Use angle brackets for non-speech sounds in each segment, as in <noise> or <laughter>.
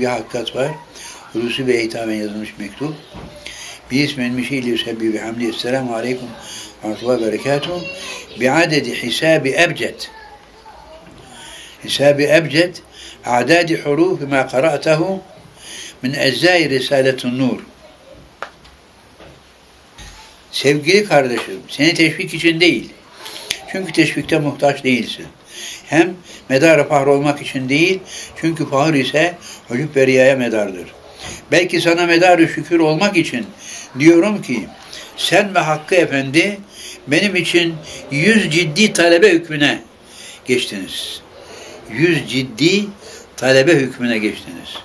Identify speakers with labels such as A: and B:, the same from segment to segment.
A: bir hakikat var. Hulusi Bey'e hitaben yazılmış mektup. Bismen mişeyle yusebbi bihamdi. Esselamu aleyküm ve rahmetullahi ve berekatuhu. Bi'adedi hisabi ebced. Hisabi ebced. A'dadi hurufi ma qara'tehu min eczai Risaletun Nur. Sevgili kardeşim, seni teşvik için değil. Çünkü teşvikte muhtaç değilsin. Hem medar fahr olmak için değil, çünkü fahr ise Hülüp ve Riya'ya medardır. Belki sana medarı şükür olmak için diyorum ki, sen ve Hakkı Efendi benim için yüz ciddi talebe hükmüne geçtiniz. Yüz ciddi talebe hükmüne geçtiniz.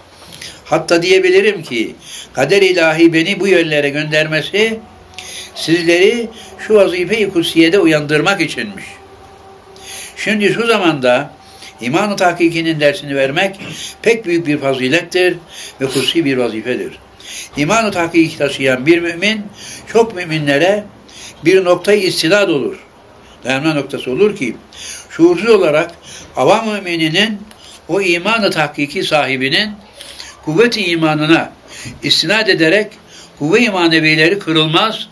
A: Hatta diyebilirim ki, kader ilahi beni bu yönlere göndermesi, sizleri şu vazife-i kutsiyede uyandırmak içinmiş. Şimdi şu zamanda iman-ı tahkikinin dersini vermek pek büyük bir fazilettir ve kutsi bir vazifedir. İman-ı tahkiki taşıyan bir mümin çok müminlere bir noktayı istinad olur. Dayanma noktası olur ki şuursuz olarak avam mümininin o iman-ı tahkiki sahibinin kuvvet-i imanına istinad ederek kuvve-i manevileri kırılmaz,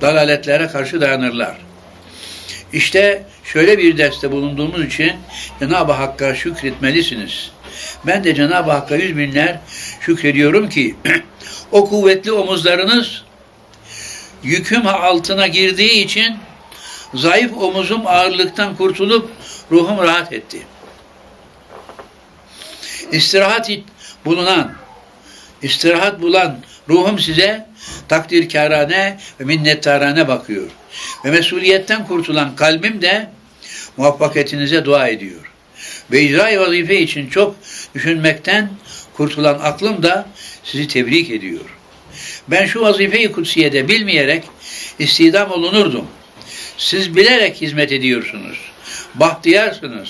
A: dalaletlere karşı dayanırlar. İşte şöyle bir derste bulunduğumuz için Cenab-ı Hakk'a şükretmelisiniz. Ben de Cenab-ı Hakk'a yüz binler şükrediyorum ki <clears throat> o kuvvetli omuzlarınız yüküm altına girdiği için zayıf omuzum ağırlıktan kurtulup ruhum rahat etti. İstirahat bulunan, istirahat bulan ruhum size takdirkarane ve minnettarane bakıyor. Ve mesuliyetten kurtulan kalbim de muvaffakiyetinize dua ediyor. Ve icra vazife için çok düşünmekten kurtulan aklım da sizi tebrik ediyor. Ben şu vazifeyi kutsiyede bilmeyerek istidam olunurdum. Siz bilerek hizmet ediyorsunuz. Bahtiyarsınız.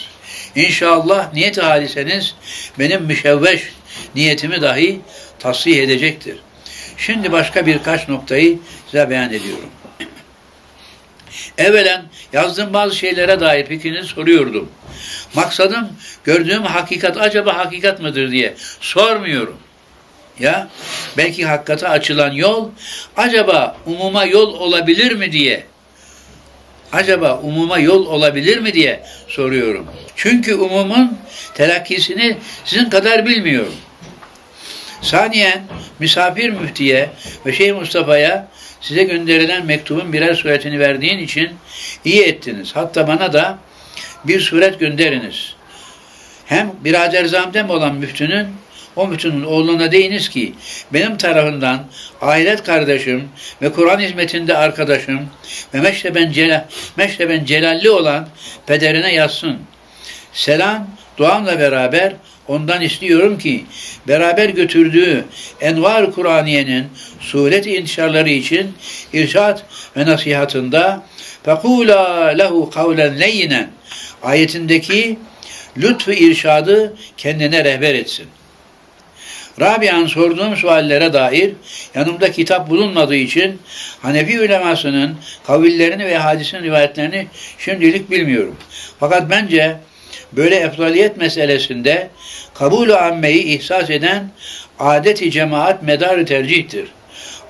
A: İnşallah niyet-i haliseniz benim müşevveş niyetimi dahi tasih edecektir. Şimdi başka birkaç noktayı size beyan ediyorum. Evvelen yazdığım bazı şeylere dair fikrinizi soruyordum. Maksadım gördüğüm hakikat acaba hakikat mıdır diye sormuyorum. Ya belki hakikate açılan yol acaba umuma yol olabilir mi diye acaba umuma yol olabilir mi diye soruyorum. Çünkü umumun telakkisini sizin kadar bilmiyorum. Saniyen misafir müftiye ve Şeyh Mustafa'ya size gönderilen mektubun birer suretini verdiğin için iyi ettiniz. Hatta bana da bir suret gönderiniz. Hem biraderzamdem olan müftünün o müftünün oğluna deyiniz ki benim tarafından ahiret kardeşim ve Kur'an hizmetinde arkadaşım ve meşreben, celal, meşreben celalli olan pederine yazsın. Selam duamla beraber ondan istiyorum ki beraber götürdüğü Envar Kur'aniye'nin suret intişarları için irşat ve nasihatında فَقُولَا lehu kavlen leyyinen ayetindeki lütfu irşadı kendine rehber etsin. Rabia'nın sorduğum suallere dair yanımda kitap bulunmadığı için Hanefi ulemasının kavillerini ve hadisin rivayetlerini şimdilik bilmiyorum. Fakat bence böyle efdaliyet meselesinde kabul-ü ammeyi ihsas eden adet-i cemaat medarı tercihtir.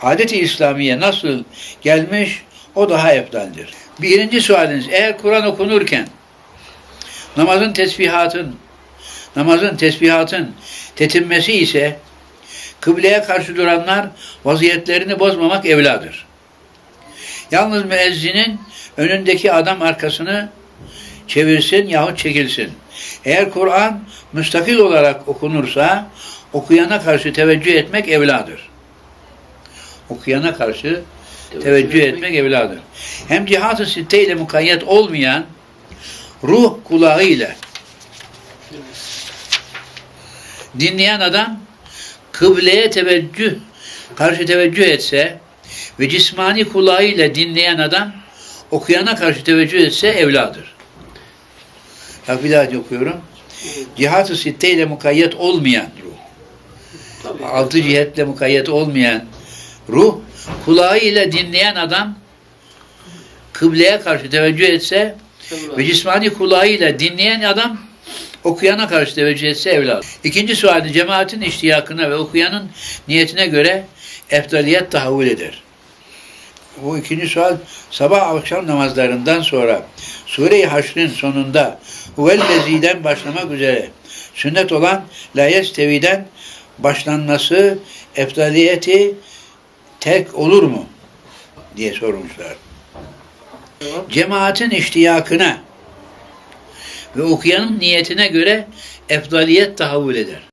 A: Adet-i İslamiye nasıl gelmiş o daha efdaldir. Birinci sualiniz eğer Kur'an okunurken namazın tesbihatın namazın tesbihatın tetinmesi ise kıbleye karşı duranlar vaziyetlerini bozmamak evladır. Yalnız müezzinin önündeki adam arkasını çevirsin yahut çekilsin. Eğer Kur'an müstakil olarak okunursa okuyana karşı teveccüh etmek evladır. Okuyana karşı teveccüh etmek evladır. Hem cihat-ı sitte ile mukayyet olmayan ruh kulağı ile dinleyen adam kıbleye teveccüh, karşı teveccüh etse ve cismani kulağıyla dinleyen adam okuyana karşı teveccüh etse evladır. Bak bir daha okuyorum. Cihat-ı sitte ile mukayyet olmayan ruh. Altı cihetle mukayyet olmayan ruh kulağıyla dinleyen adam kıbleye karşı teveccüh etse ve cismani kulağıyla dinleyen adam okuyana karşı teveccüh etse evlat. İkinci suali cemaatin iştiyakına ve okuyanın niyetine göre eftaliyet tahavvül eder. Bu ikinci sual sabah akşam namazlarından sonra Sure-i Haşr'ın sonunda Huvellezî'den başlamak üzere sünnet olan La Yestevi'den başlanması eftaliyeti terk olur mu? diye sormuşlar. Cemaatin iştiyakına ve okuyanın niyetine göre efdaliyet tahavvül eder.